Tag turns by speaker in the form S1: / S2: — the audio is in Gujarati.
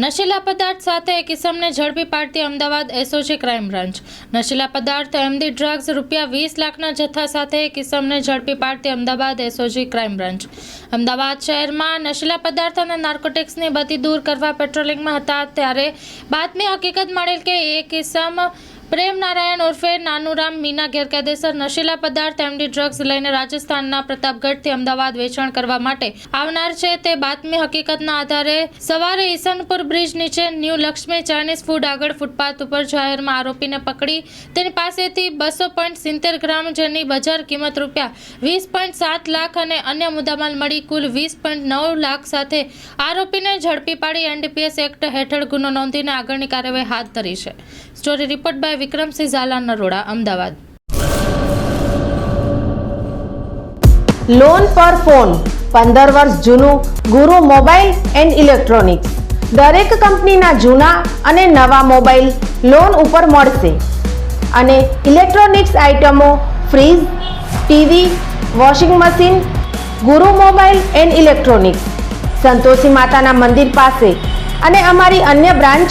S1: નશીલા પદાર્થ સાથે એક ઇસમને ઝડપી પાડતી અમદાવાદ એસઓજી ક્રાઇમ બ્રાન્ચ. નશીલા પદાર્થ, એમડી ડ્રગ્સ, રૂપિયા વીસ લાખના જથ્થા સાથે એક ઇસમને ઝડપી પાડતી Ahmedabad SOG crime branch. Ahmedabad શહેરમાં નશીલા પદાર્થ અને નાર્કોટિક્સની બધી દૂર કરવા પેટ્રોલિંગમાં હતા, ત્યારે બાતમી હકીકત મળેલ કે એક ઇસમ પ્રેમ નારાયણ ઉર્ફે નાનુરામ મીના ગેરકાયદેસર નશીલા પદાર્થ, એમડી ડ્રગ્સ લઈને રાજસ્થાનના પ્રતાપગઢથી અમદાવાદ વેચાણ કરવા માટે આવનાર છે. તે બાતમી હકીકતના આધારે સવારે ઈસનપુર બ્રિજ નીચે ન્યૂ લક્ષ્મી ચાઇનીઝ ફૂડ આગળ ફૂટપાથ ઉપર જાહેરમાં આરોપીને પકડી. તેની પાસેથી બસો પોઈન્ટ સિત્તેર ગ્રામ જેની બજાર કિંમત રૂપિયા વીસ પોઈન્ટ સાત લાખ અને અન્ય મુદ્દામાલ મળી કુલ વીસ પોઈન્ટ નવ લાખ સાથે આરોપીને ઝડપી પાડી એનડીપીએસ એક્ટ હેઠળ ગુનો નોંધીને આગળની કાર્યવાહી હાથ ધરી છે. Story report by Vikramsinh Zala Naroda, Ahmedabad.
S2: Loan પર ફોન પંદર વર્ષ જૂનું ગુરુ મોબાઈલ એન્ડ ઇલેક્ટ્રોનિક્સ. દરેક કંપનીના જૂના અને નવા મોબાઈલ લોન ઉપર મળશે. અને ઇલેક્ટ્રોનિક્સ આઇટમો fridge, TV, washing machine, Guru mobile and electronics. Santoshi માતાના મંદિર પાસે. અને અમારી અન્ય branch